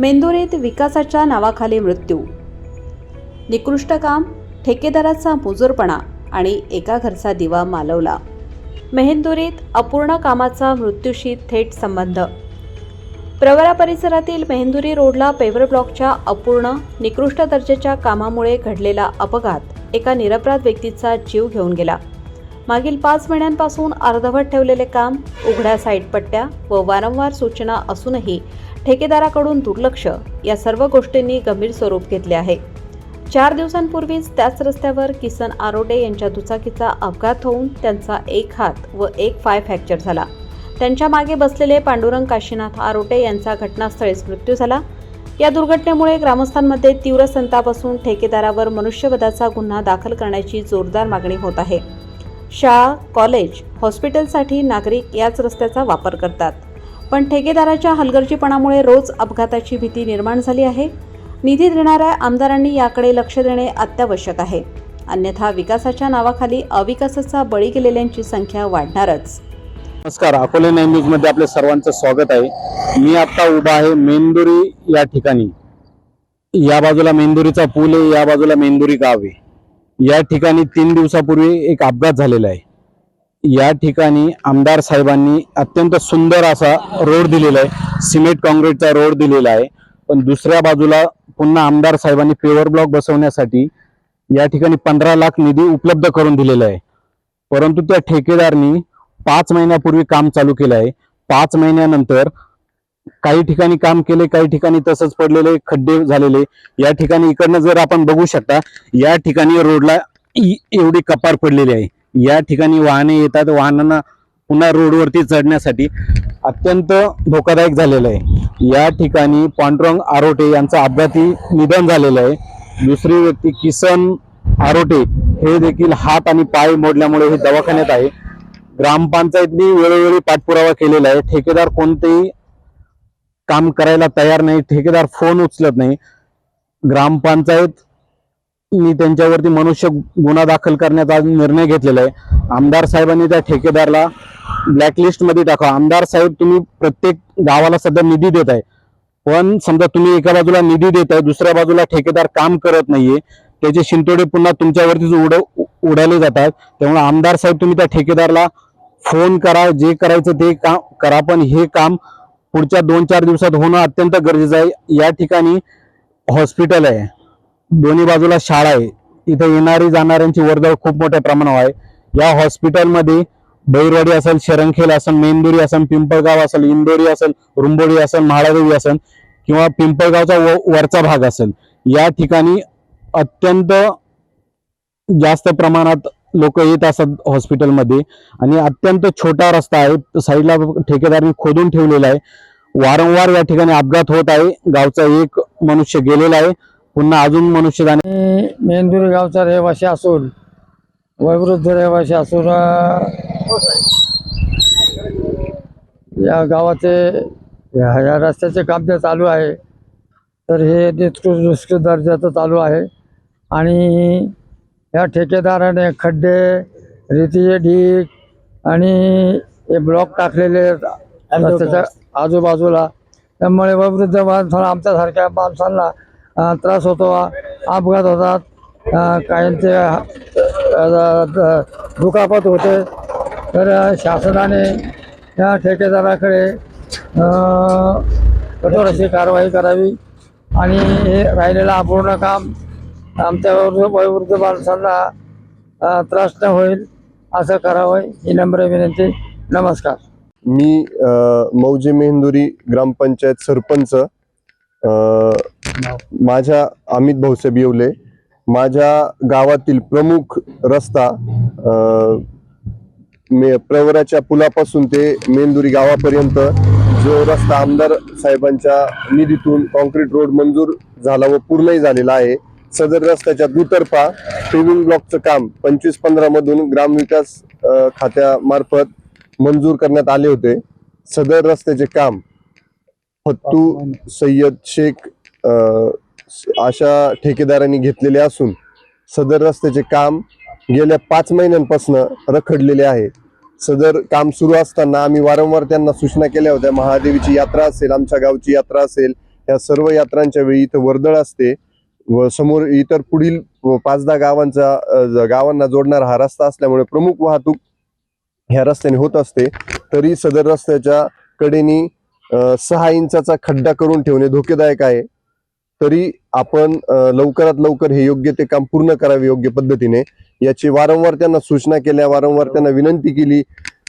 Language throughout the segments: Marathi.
मेंदुरीत विकासाच्या नावाखाली मृत्यू. निकृष्ट काम ठेकेदाराचा मुजोरपणा आणि एका घरचा दिवा मालवला. मेहेंदुरीत अपूर्ण कामाचा मृत्यूशी थेट संबंध. प्रवरा परिसरातील मेहेंदुरी रोडला पेवर ब्लॉकच्या अपूर्ण निकृष्ट दर्जाच्या कामामुळे घडलेला अपघात एका निरपराध व्यक्तीचा जीव घेऊन गेला. मागील पाच महिन्यांपासून अर्धवट ठेवलेले काम उघड्या साईडपट्ट्या व वारंवार सूचना असूनही ठेकेदाराकडून दुर्लक्ष या सर्व गोष्टींनी गंभीर स्वरूप घेतले आहे. चार दिवसांपूर्वीच त्याच रस्त्यावर किसन आरोडे यांच्या दुचाकीचा अपघात होऊन त्यांचा एक हात व एक पाय फ्रॅक्चर झाला. त्यांच्या मागे बसलेले पांडुरंग काशीनाथ आरोटे यांचा घटनास्थळीच मृत्यू झाला. या दुर्घटनेमुळे ग्रामस्थांमध्ये तीव्र संताप असून ठेकेदारावर मनुष्यवधाचा गुन्हा दाखल करण्याची जोरदार मागणी होत आहे. शाळा कॉलेज हॉस्पिटलसाठी नागरिक याच रस्त्याचा वापर करतात. पण ठेकेदाराच्या हलगर्जीपणामुळे रोज अपघाताची भीती निर्माण झाली आहे. निधी देणाऱ्या आमदारांनी याकडे लक्ष देणे अत्यावश्यक आहे. अन्यथा विकासाच्या नावाखाली अविकासाचा बळी गेलेल्यांची संख्या वाढणारच. नमस्कार अकोले नाईन न्यूजमध्ये आपल्या सर्वांचं स्वागत आहे. मी आता उभा आहे मेंदुरी या ठिकाणी. या बाजूला मेंदुरीचा पूल आहे या बाजूला मेंदुरी गाव आहे. या ठिकाणी तीन दिवसापूर्वी एक अपघात झालेला आहे. या ठिकाणी आमदार साहेबांनी अत्यंत सुंदर असा रोड दिलेला आहे. सिमेंट काँक्रीटचा रोड दिलेला आहे. पण दुसऱ्या बाजूला पुन्हा आमदार साहेबांनी पेवर ब्लॉक बसवण्यासाठी या ठिकाणी पंधरा लाख निधी उपलब्ध करून दिलेला आहे. परंतु त्या ठेकेदारनी पाच महिन्यापूर्वी काम चालू केलं आहे. पाच महिन्यानंतर काही ठिकाणी काम केले काही ठिकाणी तसंच पडलेले खड्डे झालेले. या ठिकाणी इकडनं जर आपण बघू शकता या ठिकाणी रोडला एवढी कपार पडलेली आहे. या ठिकाणी वाहने येतात. वाहनांना पुन्हा रोडवरती चढण्यासाठी अत्यंत धोकादायक झालेलं आहे. या ठिकाणी पांडुरंग आरोटे यांचं अपघाती निधन झालेलं आहे. दुसरी व्यक्ती किसन आरोटे हे देखील हात आणि पाय मोडल्यामुळे हे दवाखान्यात आहे. ग्रामपंचायतनी वेळोवेळी पाठपुरावा केलेला आहे. ठेकेदार कोणतेही काम करायला तयार नाही. ठेकेदार फोन उचलत नाही. ग्रामपंचायत मी त्यांच्यावरती मनुष्य गुन्हा दाखल करण्याचा निर्णय घेतलेला आहे. आमदार साहेबांनी त्या ठेकेदारला ब्लॅकलिस्टमध्ये टाका. आमदार साहेब तुम्ही प्रत्येक गावाला सध्या निधी देत आहे. पण समजा तुम्ही एका बाजूला निधी देत आहे दुसऱ्या बाजूला ठेकेदार काम करत नाहीये त्याचे शिंतोडे पुन्हा तुमच्यावरतीच उड उडाले जातात. त्यामुळे आमदार साहेब तुम्ही त्या ठेकेदारला फोन करा जे करायचं ते काम करा. पण हे काम पुढच्या दोन चार दिवसात होणं अत्यंत गरजेचं आहे. या ठिकाणी हॉस्पिटल आहे. दोन्ही बाजूला शाळा आहे. इथे येणारी जाणाऱ्यांची वर्दळ खूप मोठ्या प्रमाणावर आहे. या हॉस्पिटलमध्ये बैरवाडी असेल शरणखेल असेल मेंदुरी असेल पिंपळगाव असेल इंदोरी असेल रुंबोडी असेल म्हाळादेवी असेल किंवा पिंपळगावचा व- वरचा भाग असेल या ठिकाणी अत्यंत जास्त प्रमाणात लोक येत असतात हॉस्पिटलमध्ये. आणि अत्यंत छोटा रस्ता आहे. साईडला ठेकेदारांनी खोदून ठेवलेला आहे. वारंवार या ठिकाणी अपघात होत आहे. गावचा एक मनुष्य गेलेला आहे. पुन्हा अजून मनुष्य मेंदुरी गावचा रहिवासी असून वयवृद्ध रहिवासी असून या गावाचे या रस्त्याचे काम जे चालू आहे. तर हे निकृष्ट दर्जाचं चालू आहे. आणि या ठेकेदाराने खड्डे रेतीचे ढीक आणि हे ब्लॉक टाकलेले रस्त्याच्या आजूबाजूला. त्यामुळे वयोवृद्ध माणसांना आमच्यासारख्या माणसांना त्रास होतो अपघात होतात अं, काहींचे द- दुखापत होते तर शासनाने या ठेकेदाराकडे कठोर अशी कारवाई करावी आणि हे राहिलेलं अपूर्ण काम आमच्या वयोवृद्ध माणसांना त्रास न होईल असं करावं ही नम्र विनंती नमस्कार मी मौजे मेहंदुरी ग्रामपंचायत सरपंच माझ्या अमित भाऊसाहेब येवले माझ्या गावातील प्रमुख रस्ता मे प्रवराच्या पुलापासून ते मेंदुरी गावापर्यंत जो रस्ता आमदार साहेबांच्या निधीतून कॉन्क्रीट रोड मंजूर झाला व पूर्णही झालेला आहे सदर रस्त्याच्या दुतर्फा पेविंग ब्लॉकचं काम पंचवीस पंधरा मधून ग्रामविकास खात्यामार्फत मंजूर करण्यात आले होते. सदर रस्त्याचे काम फत्तू सय्यद शेख अशा ठेकेदारांनी घेतलेले असून सदर रस्त्याचे काम गेल्या पाच महिन्यांपासून रखडलेले आहे. सदर काम सुरू असताना आम्ही वारंवार त्यांना सूचना केल्या होत्या महादेवीची यात्रा असेल आमच्या गावची यात्रा असेल ह्या सर्व यात्रांच्या वेळी इथं वर्दळ असते व समोर इतर पुढील पाच दहा गावांचा गावांना जोडणारा हा रस्ता असल्यामुळे प्रमुख वाहतूक ह्या रस्त्याने होत असते. तरी सदर रस्त्याच्या कडेनी सहा इंचाचा खड्डा करून ठेवणे धोकेदायक आहे. तरी आपण लवकरात लवकर हे योग्य ते काम पूर्ण करावे योग्य पद्धतीने. याची वारंवार त्यांना सूचना केल्या वारंवार त्यांना विनंती केली.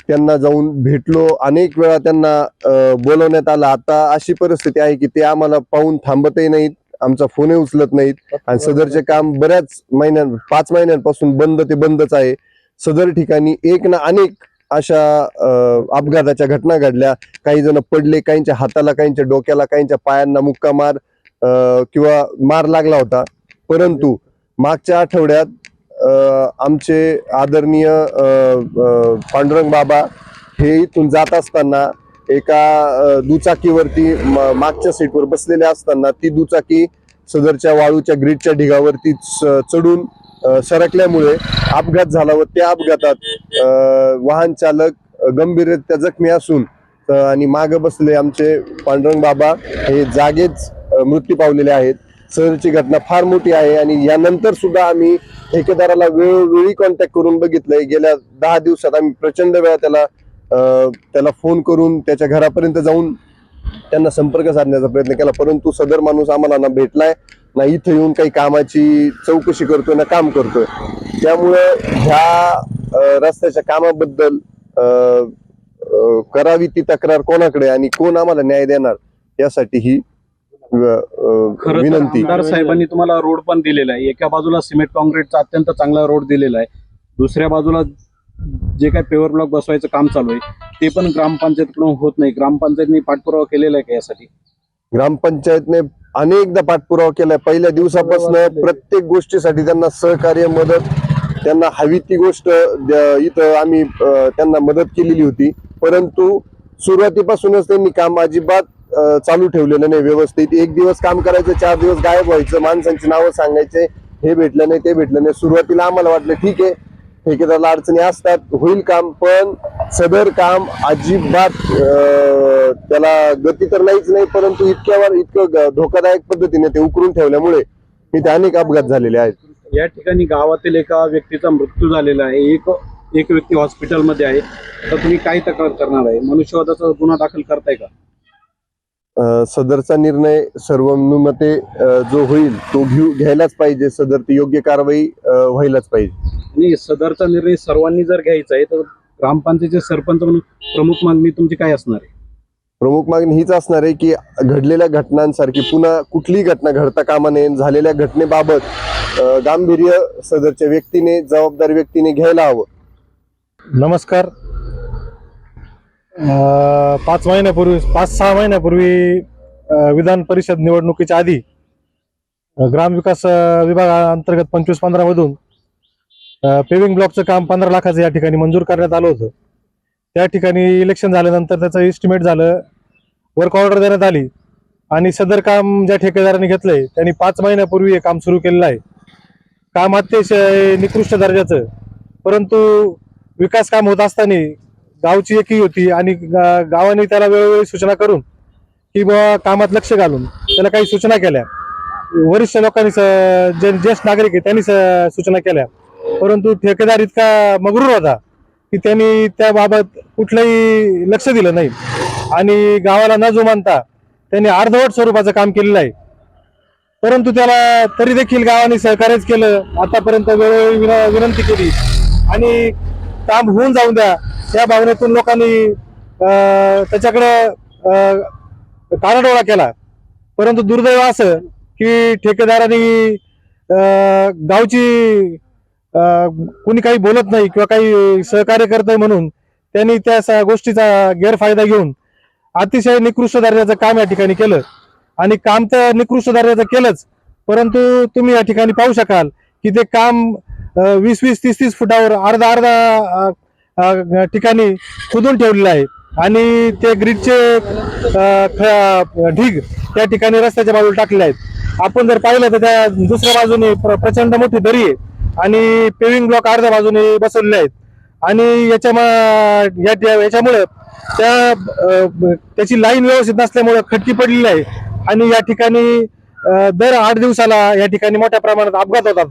त्यांना जाऊन भेटलो. अनेक वेळा त्यांना बोलवण्यात आलं. आता अशी परिस्थिती आहे की ते आम्हाला पाहून थांबतही नाहीत. आमचा फोनही उचलत नाहीत. आणि सदरचे काम बऱ्याच महिन्यां पाच महिन्यांपासून बंद ते बंदच आहे. सदर ठिकाणी एक ना अनेक अशा अपघाताच्या घटना घडल्या. काही जण पडले काहींच्या हाताला काहींच्या डोक्याला काहींच्या पायांना मुक्का मार किंवा मार लागला होता. परंतु मागच्या आठवड्यात आमचे आदरणीय पांडुरंग बाबा हे इथून जात असताना एका दुचाकीवरती मागच्या सीटवर बसलेले असताना ती दुचाकी सदरच्या वाळूच्या ग्रीडच्या ढिगावरती च- चढून सरकल्यामुळे अपघात झाला व त्या अपघातात वाहन चालक गंभीररित्या जखमी असून आणि मागे बसले आमचे पांडुरंग बाबा हे जागेच मृत्यू पावलेले आहेत. सदरची घटना फार मोठी आहे आणि यानंतर सुद्धा आम्ही ठेकेदाराला वेळोवेळी कॉन्टॅक्ट करून बघितलंय. गेल्या दहा दिवसात आम्ही प्रचंड वेळा त्याला त्याला फोन करून त्याच्या घरापर्यंत जाऊन त्यांना संपर्क साधण्याचा प्रयत्न केला. परंतु सदर माणूस आम्हाला ना भेटलाय. ना इथं येऊन काही कामाची चौकशी करतोय ना काम करतोय. त्यामुळे ह्या रस्त्याच्या कामाबद्दल करावी ती तक्रार कोणाकडे आणि कोण आम्हाला न्याय देणार यासाठी ही विनंती. साहेबांनी तुम्हाला रोड पण दिलेला आहे. एका बाजूला सिमेंट कॉन्क्रीटचा अत्यंत चांगला रोड दिलेला आहे. दुसऱ्या बाजूला जे काही पेवर ब्लॉक बसवायचं काम चालू आहे ते पण ग्रामपंचायतकडून होत नाही. ग्रामपंचायतनी पाठपुरावा केलेला आहे का यासाठी? ग्रामपंचायतने अनेकदा पाठपुरावा केलाय. पहिल्या दिवसापासून प्रत्येक गोष्टीसाठी त्यांना सहकार्य मदत त्यांना हवी ती गोष्ट इथं आम्ही त्यांना मदत केलेली होती. परंतु सुरुवातीपासूनच त्यांनी काम अजिबात चालू ठेवलेलं नाही व्यवस्थित. एक दिवस काम करायचं चार दिवस गायब व्हायचं माणसांची नावं सांगायचे हे भेटलं नाही ते भेटलं नाही. सुरुवातीला आम्हाला वाटलं ठीक आहे ठेकेदाराला अडचणी असतात होईल काम पण सदर काम अजिबात त्याला गती तर नाहीच नाही परंतु इतक्यावर इतकं धोकादायक पद्धतीने ते उकरून ठेवल्यामुळे इथे अनेक अपघात झालेले आहेत. या ठिकाणी गावातील एका व्यक्तीचा मृत्यू झालेला आहे. एक एक व्यक्ती हॉस्पिटलमध्ये आहे. तर तुम्ही काय तक्रार करणार आहे? मनुष्यवादाचा गुन्हा दाखल करताय का? सदरचा निर्णय सर्वानुमते जो होईल तो घेऊ घ्यायलाच पाहिजे. सदर ती योग्य कारवाई व्हायलाच पाहिजे. आणि सदरचा निर्णय सर्वांनी जर घ्यायचा आहे तर ग्रामपंचायतीचे सरपंच म्हणून प्रमुख मागणी तुमची काय असणार आहे? प्रमुख मागणी हीच असणार आहे की घडलेल्या घटनांसारखी पुन्हा कुठलीही घटना घडता कामा नये. झालेल्या घटनेबाबत गांभीर्य सदरच्या व्यक्तीने जबाबदार व्यक्तीने घ्यायला हवं. नमस्कार. पाच महिन्यापूर्वी पाच सहा महिन्यापूर्वी विधान परिषद निवडणुकीच्या आधी ग्रामविकास विभागाअंतर्गत पंचवीस पंधरा मधून पेविंग ब्लॉकचं काम पंधरा लाखाचं या ठिकाणी मंजूर करण्यात आलं होतं. त्या ठिकाणी इलेक्शन झाल्यानंतर त्याचं एस्टिमेट झालं वर्क ऑर्डर देण्यात आली आणि सदर काम ज्या ठेकेदाराने घेतलंय त्यांनी पाच महिन्यापूर्वी हे काम सुरू केलेलं आहे. काम अतिशय निकृष्ट दर्जाचं परंतु विकास काम होत असताना गावची एकी होती आणि गावाने त्याला वेळोवेळी सूचना करून की बुवा कामात लक्ष घालून त्याला काही सूचना केल्या. वरिष्ठ लोकांनी स- जे ज्येष्ठ नागरिक आहे त्यांनी स- सूचना केल्या. परंतु ठेकेदार इतका मगरूर होता की त्यांनी त्याबाबत कुठलंही लक्ष दिलं नाही. आणि गावाला न जुमानता त्यांनी अर्धवट स्वरूपाचं काम केलेलं आहे. परंतु त्याला तरी देखील गावाने सहकार्यच केलं. आतापर्यंत वेळोवेळी विन- विनंती केली. आणि काम होऊन जाऊन द्या. या भावनेतून लोकांनी त्याच्याकडे कानाडोळा केला. परंतु दुर्दैव असं की ठेकेदारांनी गावची कुणी काही बोलत नाही किंवा काही सहकार्य करत नाही म्हणून त्यांनी त्या गोष्टीचा गैरफायदा घेऊन अतिशय निकृष्ट दर्जाचं काम या ठिकाणी केलं. आणि काम तर निकृष्ट दर्जाचं केलंच परंतु तुम्ही या ठिकाणी पाहू शकाल की ते काम वीस वीस तीस तीस फुटावर अर्धा अर्धा ठिकाणी खोदून ठेवलेलं आहे. आणि ते ग्रीडचे ख- ढीग त्या ठिकाणी रस्त्याच्या बाजूला टाकलेले आहेत. आपण जर पाहिलं तर त्या दुसऱ्या बाजूने प्र- प्रचंड मोठी दरी आहे. आणि पेविंग ब्लॉक अर्ध्या बाजूने बसवलेले आहेत. आणि याच्या याच्यामुळे त्या त्याची लाईन व्यवस्थित नसल्यामुळे खटकी पडलेली आहे. आणि या ठिकाणी दर आठ दिवसाला या ठिकाणी मोठ्या प्रमाणात अपघात होतात.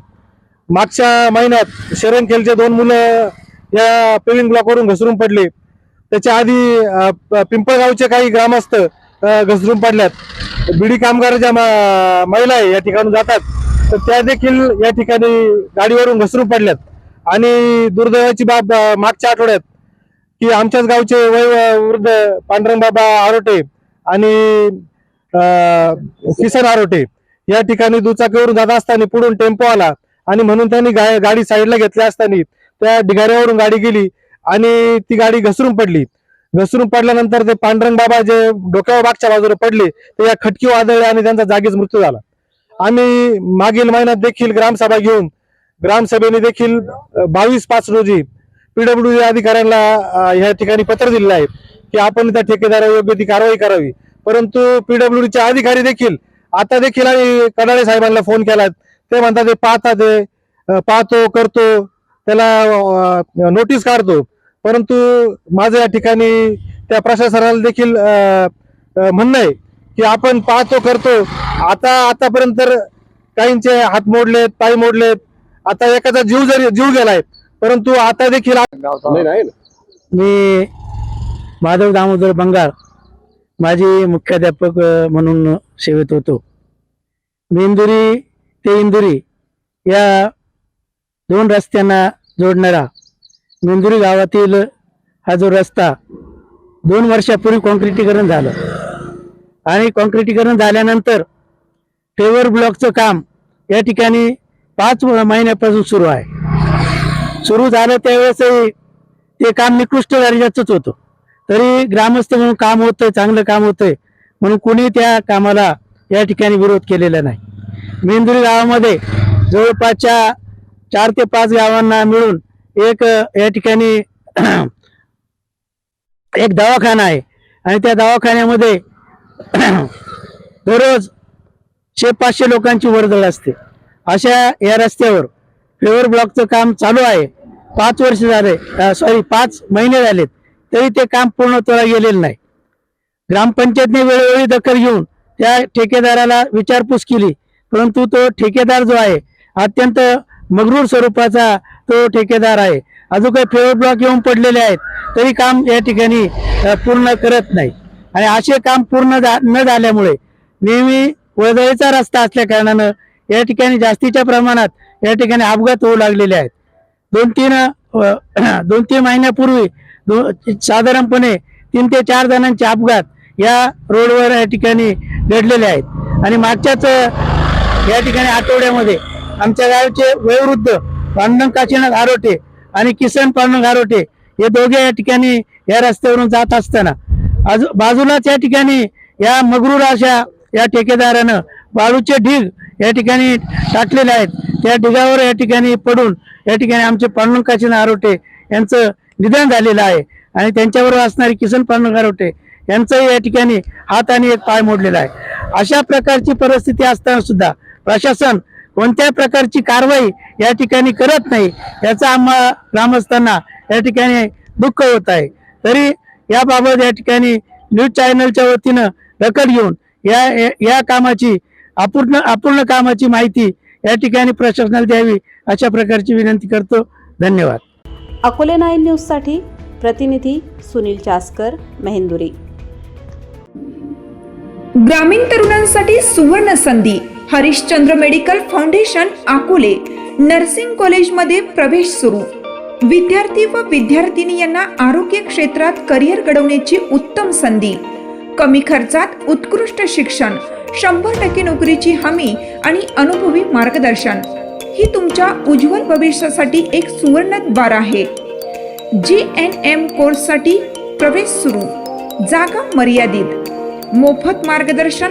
मागच्या महिन्यात शरणखेलचे दोन मुलं या पेविंग ब्लॉकवरून घसरून पडले. त्याच्या आधी पिंपळगावचे काही ग्रामस्थ घसरून पडल्यात. बिडी कामगार ज्या महिला आहे या ठिकाणी जातात. तर त्या देखील या ठिकाणी गाडीवरून घसरून पडल्यात. आणि दुर्दैवाची बाब मागच्या आठवड्यात की आमच्याच गावचे वय वृद्ध पांडुरंग बाबा आरोटे आणि किसन आरोटे या ठिकाणी दुचाकीवरून जात असताना पुढून टेम्पो आला. आणि म्हणून त्यांनी गा- गाडी साईडला घेतल्या असताना त्या ढिगाऱ्यावरून गाडी गेली आणि ती गाडी घसरून पडली. घसरून पडल्यानंतर ते पांडुरंग बाबा जे डोक्यावर मागच्या बाजूला पडले ते या खटकी वादळले आणि त्यांचा जागीच मृत्यू झाला. आम्ही मागील महिन्यात देखील ग्रामसभा घेऊन ग्रामसभेने देखील बावीस पाच रोजी पीडब्ल्यू अधिकाऱ्यांना या ठिकाणी पत्र दिलेलं आहे की आपण त्या ठेकेदारावर योग्य ती कारवाई करावी. परंतु पीडब्ल्यूडीचे अधिकारी देखील आता देखील आम्ही कडाळे साहेबांना फोन केला ते म्हणतात ते पाहतात ते पाहतो करतो त्याला नोटीस काढतो. परंतु माझं या ठिकाणी त्या प्रशासनाला देखील म्हणणं आहे की आपण पाहतो करतो. आता आतापर्यंत तर काहींचे हात मोडलेत पाय मोडलेत. आता एखादा जीव जरी जीव गेलाय परंतु आता देखील नाही नाही. ना. मी माधव दामोदर बंगाल माझी मुख्याध्यापक म्हणून सेवेत होतो. मेंदुरी ते इंदुरी या दोन रस्त्यांना जोडणारा मेंदुरी गावातील हा जो रस्ता दोन वर्षापूर्वी कॉन्क्रिटीकरण झालं. आणि कॉन्क्रिटीकरण झाल्यानंतर फेवर ब्लॉकचं काम या ठिकाणी पाच महिन्यापासून सुरू आहे. सुरू झालं त्यावेळेसही ते काम निकृष्ट दर्जाचंच होतं. तरी ग्रामस्थ म्हणून काम होतंय चांगलं काम होतंय म्हणून कुणी त्या कामाला या ठिकाणी विरोध केलेला नाही. मेंदुरी गावामध्ये जवळपासच्या चार ते पाच गावांना मिळून एक या ठिकाणी एक दवाखाना आहे. आणि त्या दवाखान्यामध्ये दररोज शे पाचशे लोकांची वर्दळ असते. अशा या रस्त्यावर फेवर ब्लॉकचं काम चालू आहे. पाच वर्ष झाले सॉरी पाच महिने झालेत तरी ते काम पूर्णत्वाला गेलेलं नाही. ग्रामपंचायतने वेळोवेळी दखल घेऊन त्या ठेकेदाराला विचारपूस केली. परंतु तो ठेकेदार जो आहे अत्यंत मगरूर स्वरूपाचा तो ठेकेदार आहे. अजून काही फेवर ब्लॉक येऊन पडलेले आहेत तरी काम या ठिकाणी पूर्ण करत नाही. आणि असे काम पूर्ण न झाल्यामुळे नेहमी वळदळीचा रस्ता असल्या कारणानं या ठिकाणी जास्तीच्या प्रमाणात या ठिकाणी अपघात होऊ लागलेले आहेत. दोन तीन दोन तीन महिन्यापूर्वी दो साधारणपणे तीन ते चार जणांचे अपघात या रोडवर या ठिकाणी घडलेले आहेत. आणि मागच्याच या ठिकाणी आठवड्यामध्ये आमच्या गावचे वयोवृद्ध पांडुरंग काशीनाथ आरोटे आणि किसन पांडुरंग आरोटे हे दोघे या ठिकाणी या रस्त्यावरून जात असताना. आजू बाजूलाच या ठिकाणी या मगरूर अशा या ठेकेदारानं बाळूचे ढीग या ठिकाणी टाकलेले आहेत. त्या ढिगावर या ठिकाणी पडून या ठिकाणी आमचे पांडुरंग काशीनाथ आरोटे यांचं निधन झालेलं आहे आणि त्यांच्याबरोबर असणारे किसन पांडुरंग आरोटे यांचंही या ठिकाणी हात आणि एक पाय मोडलेला आहे. अशा प्रकारची परिस्थिती असताना सुद्धा प्रशासन कोणत्या प्रकारची कारवाई या ठिकाणी करत नाही याचा आम्हा ग्रामस्थांना या ठिकाणी दुःख होत आहे. तरी याबाबत या ठिकाणी न्यूज चॅनलच्या वतीनं दखल घेऊन या या- या कामाची अपूर्ण अपूर्ण कामाची माहिती या ठिकाणी प्रशासनाला द्यावी अशा प्रकारची विनंती करतो. धन्यवाद. अकोले नाईन न्यूजसाठी प्रतिनिधी सुनील चासकर मेहेंदुरी. ग्रामीण तरुणांसाठी सुवर्ण संधी. Harishchandra medical foundation Akole nursing कॉलेजमध्ये प्रवेश सुरू. विद्यार्थी व विद्यार्थिनी यांना आरोग्य क्षेत्रात करिअर घडवण्याची उत्तम संधी. कमी खर्चात उत्कृष्ट शिक्षण शंभर टक्के नोकरीची हमी आणि अनुभवी मार्गदर्शन. ही तुमच्या उज्ज्वल भविष्यासाठी एक सुवर्ण द्वार आहे. जी एन एम कोर्ससाठी प्रवेश सुरू. जागा मर्यादित. मोफत मार्गदर्शन